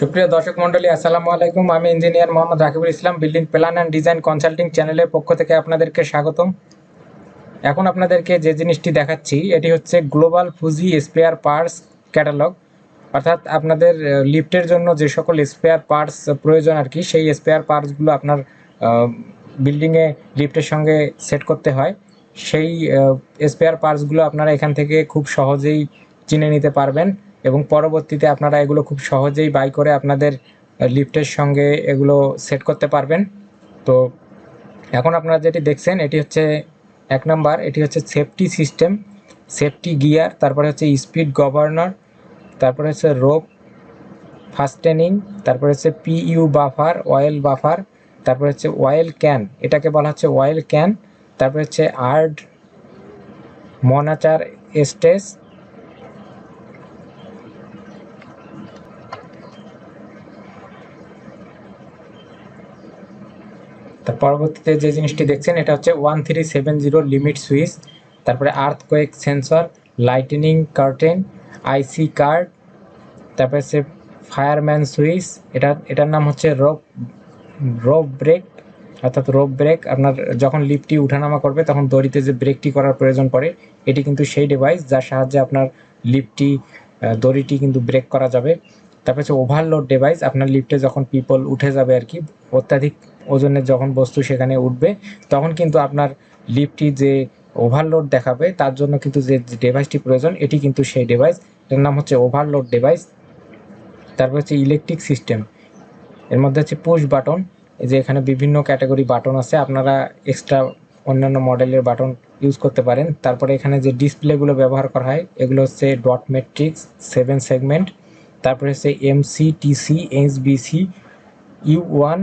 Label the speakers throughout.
Speaker 1: সুপ্রিয় দর্শক মন্ডলী আসসালামু আলাইকুম। আমি engineer Mohammad Rakibul Islam, building plan and design consulting চ্যানেলের পক্ষ থেকে আপনাদেরকে স্বাগতম। এখন আপনাদেরকে যে জিনিসটি দেখাচ্ছি, এটি হচ্ছে global Fuji spare parts catalogue. অর্থাৎ আপনাদের লিফটের জন্য যে সকল স্পেয়ার পার্টস প্রয়োজন আর কি, সেই স্পেয়ার পার্টসগুলো আপনার বিল্ডিংয়ে, লিফটের সঙ্গে সেট করতে হয়। সেই স্পেয়ার পার্টসগুলো আপনারা এখান থেকে খুব সহজেই চিনে নিতে পারবেন। এবং পরবর্তীতে আপনারা এগুলো খুব সহজেই বাই করে আপনাদের লিফটের সঙ্গে এগুলো সেট করতে পারবেন। তো এখন আপনারা যেটি দেখছেন, এটি হচ্ছে এক নাম্বার এটি হচ্ছে সেফটি সিস্টেম সেফটি গিয়ার তারপরে হচ্ছে স্পিড গভর্নর তারপরে হচ্ছে রোপ ফাস্টেনিং তারপরে হচ্ছে পিইউ বাফার অয়েল বাফার তারপরে হচ্ছে অয়েল ক্যান এটাকে বলা হচ্ছে অয়েল ক্যান তারপরে হচ্ছে আর্ড মনাচার স্টেস তার পরবর্তীতে যে জিনিসটি দেখছেন, এটা হচ্ছে one three seven zero limit switch তারপরে earthquake sensor lightning curtain IC card তারপরে সে ফায়ারম্যান সুইচ এটা, এটার নাম হচ্ছে রোপ রোপ ব্রেক অর্থাৎ রোপ ব্রেক আপনার যখন লিফটটি উঠানামা করবে, তখন দড়িতে যে ব্রেকটি করার প্রয়োজন পড়ে, এটি কিন্তু সেই ডিভাইস যার সাহায্যে আপনার লিফটটি দড়িটি কিন্তু ব্রেক করা যাবে। তারপর হচ্ছে ওভারলোড ডিভাইস আপনার লিফটে যখন পিপল উঠে যাবে আর কি, অত্যাধিক ওজনের যখন বস্তু সেখানে উঠবে, তখন কিন্তু আপনার লিফটটি যে ওভারলোড দেখাবে, তার জন্য কিন্তু যে ডিভাইসটি প্রয়োজন, এটি কিন্তু সেই ডিভাইস এর নাম হচ্ছে ওভারলোড ডিভাইস তারপর হচ্ছে ইলেকট্রিক সিস্টেম এর মধ্যে হচ্ছে পুশ বাটন যে এখানে বিভিন্ন ক্যাটাগরি বাটন আছে, আপনারা এক্সট্রা অন্যান্য মডেলের বাটন ইউজ করতে পারেন। তারপরে এখানে যে ডিসপ্লেগুলো ব্যবহার করা হয়, এগুলো হচ্ছে ডট মেট্রিক্স সেভেন সেগমেন্ট তারপরে হচ্ছে MC TC HBC U one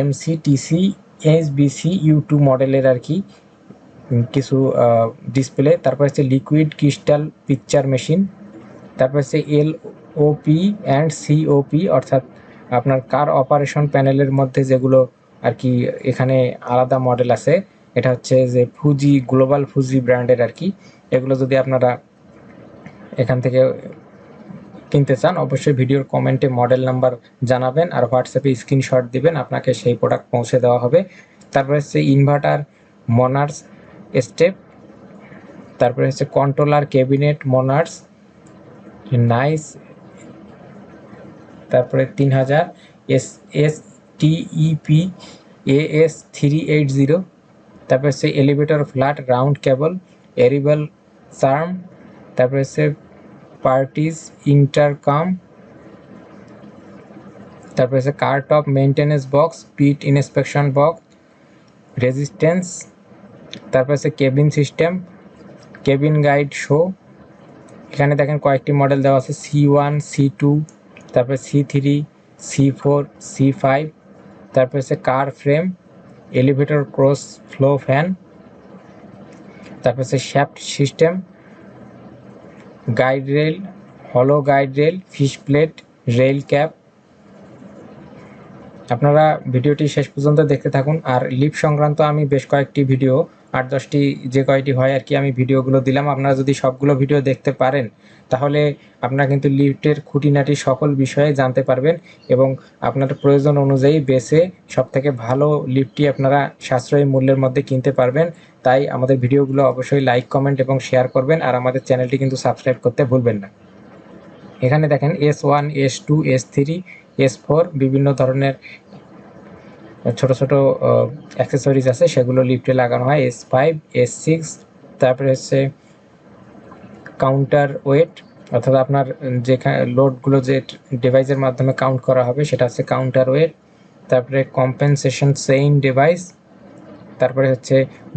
Speaker 1: M C T MC TC HBC U two মডেলের আর কি কিছু ডিসপ্লে তারপর হচ্ছে লিকুইড ক্রিস্টাল পিকচার মেশিন তারপর হচ্ছে এল ওপি অ্যান্ড সিওপি অর্থাৎ আপনার কার অপারেশন প্যানেলের মধ্যে যেগুলো আর কি এখানে আলাদা মডেল আছে, এটা হচ্ছে যে ফুজি গ্লোবাল ফুজি ব্র্যান্ডের আর কি, এগুলো যদি আপনারা এখান থেকে কিনতে চান, অবশ্যই ভিডিওর কমেন্টে মডেল নাম্বার জানাবেন আর হোয়াটসঅ্যাপে স্ক্রিনশট দিবেন, আপনাকে সেই প্রোডাক্ট পৌঁছে দেওয়া হবে। তারপরে হচ্ছে ইনভার্টার মনার্স স্টেপ তারপরে হচ্ছে কন্ট্রোলার ক্যাবিনেট মনার্স নাইস তারপরে তিন হাজার S S TEP S three eight zero তারপরে হচ্ছে এলিভেটর ফ্ল্যাট রাউন্ড কেবল এরিবল সার্ম তারপরে হচ্ছে পার্টিস ইন্টারকাম তারপরে হচ্ছে car top maintenance box pit inspection box resistance তারপর হচ্ছে cabin system cabin guide shoe এখানে দেখেন কয়েকটি মডেল দেওয়া আছে সি ওয়ান সি টু তারপরে C three C four C five তারপরে হচ্ছে car frame elevator cross flow fan তারপর হচ্ছে শ্যাফট সিস্টেম গাইড রেল হলো guide rail fish plate rail cap আপনারা ভিডিওটি শেষ পর্যন্ত দেখতে থাকুন। আর লিপ সংক্রান্ত আমি বেশ কয়েকটি ভিডিও আট দশটি যে কয়টি হয় আর কি আমি ভিডিওগুলো দিলাম। আপনারা যদি সবগুলো ভিডিও দেখতে পারেন, তাহলে আপনারা কিন্তু লিফটের খুঁটিনাটি সকল বিষয়ে জানতে পারবেন এবং আপনার প্রয়োজন অনুযায়ী বেছে সব থেকে ভালো লিফটটি আপনারা সাশ্রয়ী মূল্যের মধ্যে কিনতে পারবেন। তাই আমাদের ভিডিওগুলো অবশ্যই লাইক, কমেন্ট এবং শেয়ার করবেন আর আমাদের চ্যানেলটি কিন্তু সাবস্ক্রাইব করতে ভুলবেন না। এখানে দেখেন S one S two S three S four বিভিন্ন ধরনের ছোট ছোট অ্যাক্সেসরিজ আছে, সেগুলো লিফটে লাগানো হয় এস ফাইভ এস সিক্স তারপরে হচ্ছে কাউন্টার ওয়েট অর্থাৎ আপনার যেখানে লোডগুলো যে ডিভাইসের মাধ্যমে কাউন্ট করা হবে, সেটা হচ্ছে কাউন্টার ওয়েট তারপরে কম্পেনসেশন সেইন ডিভাইস তারপরে হচ্ছে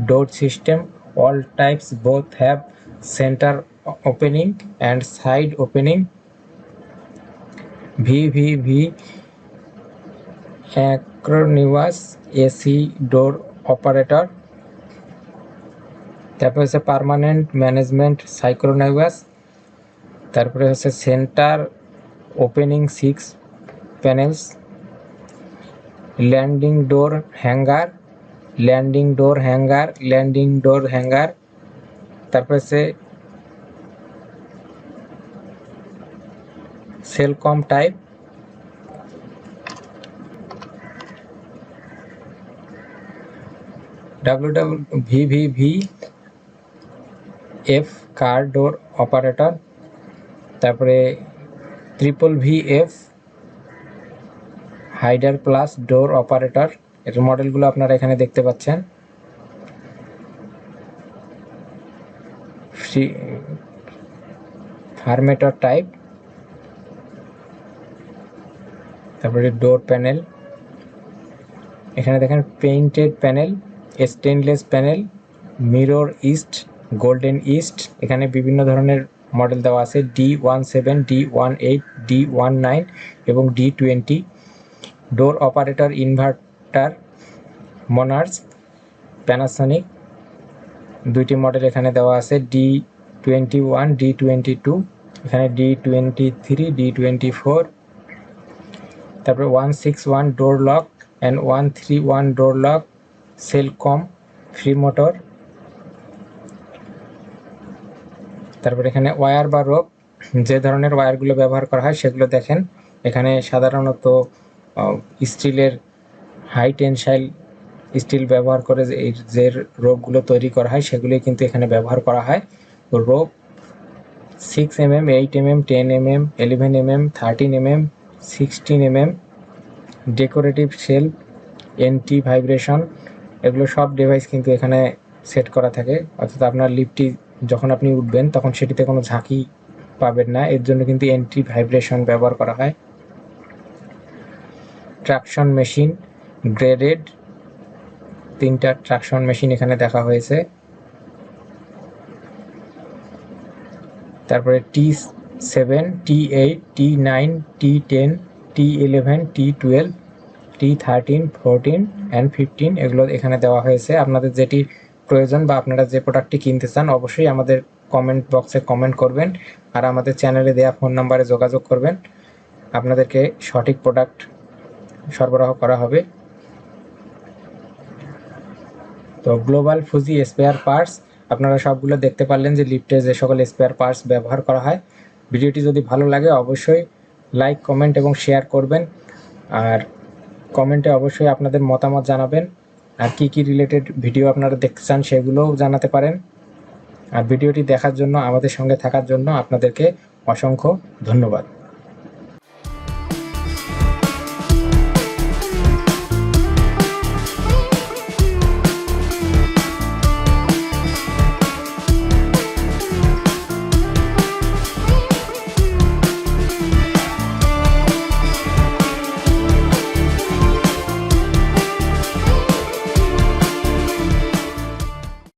Speaker 1: door system all types both have centre opening and side opening V V V asynchronous AC door operator তারপরে হচ্ছে পারমানেন্ট ম্যানেজমেন্ট সাইক্রোনাইভাস তারপরে হচ্ছে centre opening six panels landing door hanger landing door hanger landing door hanger তারপরে হচ্ছে Selcom type W W V V V F car door operator তারপরে triple V F Hydra plus door operator এটার মডেলগুলো আপনারা এখানে দেখতে পাচ্ছেন। Free Fermator type তারপরে ডোর প্যানেল এখানে দেখেন painted panel stainless panel mirror east golden east এখানে বিভিন্ন ধরনের মডেল দেওয়া আছে D one seven D one eight D one nine এবং D twenty door operator inverter Monarch's Panasonic দুইটি মডেল এখানে দেওয়া আছে D twenty one D twenty two এখানে D twenty three D twenty four তারপরে one six one door lock and one three one door lock Selcom, free motor, তারপরে এখানে wire বা rope, যে ধরনের ওয়্যারগুলো ব্যবহার করা হয় সেগুলো দেখেন। এখানে সাধারণত স্টিলের হাই টেনসাইল স্টিল ব্যবহার করে যে রোপগুলো তৈরি করা হয় সেগুলোই কিন্তু এখানে ব্যবহার করা হয়। Rope six M M eight M M ten M M eleven M M thirteen M M sixteen M M decorative sill anti vibration এগুলো সব ডিভাইস কিন্তু এখানে সেট করা থাকে। অর্থাৎ আপনার লিফটটি যখন আপনি উঠবেন, তখন সেটিতে কোনো ঝাঁকি পাবেন না। এর জন্য কিন্তু এন্ট্রি ভাইব্রেশন ব্যবহার করা হয়। ট্রাকশন মেশিন গ্রেডেড তিনটা ট্রাকশন মেশিন এখানে দেখা হয়েছে। তারপরে T seven T eight T nine T ten T eleven T twelve T thirteen fourteen and fifteen এগুলো এখানে দেওয়া হয়েছে। আপনাদের যেটি প্রয়োজন বা আপনারা যে প্রোডাক্টটি কিনতে চান, অবশ্যই আমাদের কমেন্ট বক্সে কমেন্ট করবেন আর আমাদের চ্যানেলে দেওয়া ফোন নাম্বারে যোগাযোগ করবেন। আপনাদেরকে সঠিক প্রোডাক্ট সরবরাহ করা হবে। তো গ্লোবাল ফুজি স্পেয়ার পার্টস আপনারা সবগুলো দেখতে পারলেন যে লিফটে যে সকল স্পেয়ার পার্টস ব্যবহার করা হয়। ভিডিওটি যদি ভালো লাগে, অবশ্যই লাইক কমেন্ট এবং শেয়ার করবেন। আর কমেন্টে অবশ্যই আপনাদের মতামত জানাবেন। আর কি কি রিলেটেড ভিডিও আপনারা দেখতে চান সেগুলোও জানাতে পারেন। আর ভিডিওটি দেখার জন্য, আমাদের সঙ্গে থাকার জন্য আপনাদেরকে অসংখ্য ধন্যবাদ।